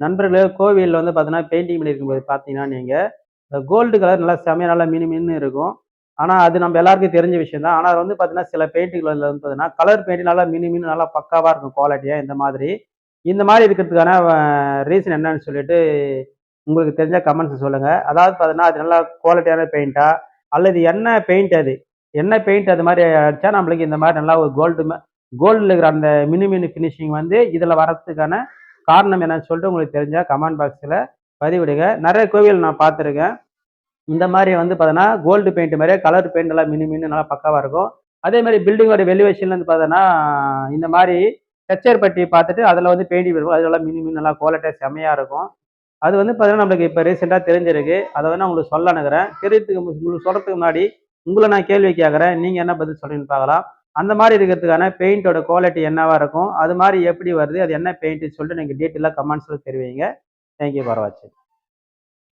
நண்பர்களே கோவிலில் வந்து பார்த்தீங்கன்னா பெயிண்டிங் பண்ணியிருக்கும்போது பார்த்தீங்கன்னா நீங்கள் இந்த கோல்டு கலர் நல்லா செமையாக நல்லா மினு மின்னு இருக்கும். ஆனால் அது நம்ம எல்லாருக்கும் தெரிஞ்ச விஷயம் தான். ஆனால் அது வந்து பார்த்தீங்கன்னா சில பெயிண்டிங்கில் வந்து பார்த்தீங்கன்னா கலர் பெயிண்டிங் நல்லா மினு மினு நல்லா பக்காவாக இருக்கும் குவாலிட்டியாக இந்த மாதிரி. இந்த மாதிரி இருக்கிறதுக்கான ரீசன் என்னன்னு சொல்லிட்டு உங்களுக்கு தெரிஞ்ச கமெண்ட்ஸ் சொல்லுங்கள் அதாவது பார்த்தீங்கன்னா அது நல்லா குவாலிட்டியான பெயிண்டா அல்லது என்ன பெயிண்ட் அது? என்ன பெயிண்ட் அது மாதிரி அடிச்சா நம்மளுக்கு இந்த மாதிரி நல்லா ஒரு கோல்டு கோல்டில் இருக்கிற அந்த மினு மினு ஃபினிஷிங் வந்து இதில் வரத்துக்கான காரணம் என்னன்னு சொல்லிட்டு உங்களுக்கு தெரிஞ்சால் கமெண்ட் பாக்ஸில் பதிவிடுங்க. நிறைய கோவில் நான் பார்த்துருக்கேன். இந்த மாதிரி வந்து பார்த்தோன்னா கோல்டு பெயிண்ட் மாதிரியே கலர் பெயிண்ட் எல்லாம் மினு மின்னு நல்லா பக்காவாக இருக்கும். அதே மாதிரி பில்டிங்கோட வெளிவேஷன்லேருந்து பார்த்தோன்னா இந்த மாதிரி டெக்சர் பட்டி பார்த்துட்டு அதில் வந்து பெயிண்டிங் இருக்கும் அதெல்லாம் மினு மின் நல்லா குவாலிட்டியாக செம்மையாக இருக்கும். அது வந்து பார்த்தீங்கன்னா நம்மளுக்கு இப்போ ரீசெண்டாக தெரிஞ்சிருக்கு. அதை வந்து உங்களுக்கு சொல்ல நினைக்கிறேன் தெரியறதுக்கு உங்களுக்கு சொல்கிறதுக்கு முன்னாடி உங்களை நான் கேள்வி கேட்குறேன். நீங்கள் என்ன பதில் சொல்றீங்கன்னு பார்க்கலாம். அந்த மாதிரி இருக்கிறதுக்கான பெயிண்டோட குவாலிட்டி என்னவா இருக்கும்? அது மாதிரி எப்படி வருது? அது என்ன பெயிண்ட்டுன்னு சொல்லிட்டு நீங்கள் டீட்டெயிலாக கமெண்ட்ஸில் தெரிவிங்க. தேங்க்யூ ஃபார் வாட்சிங்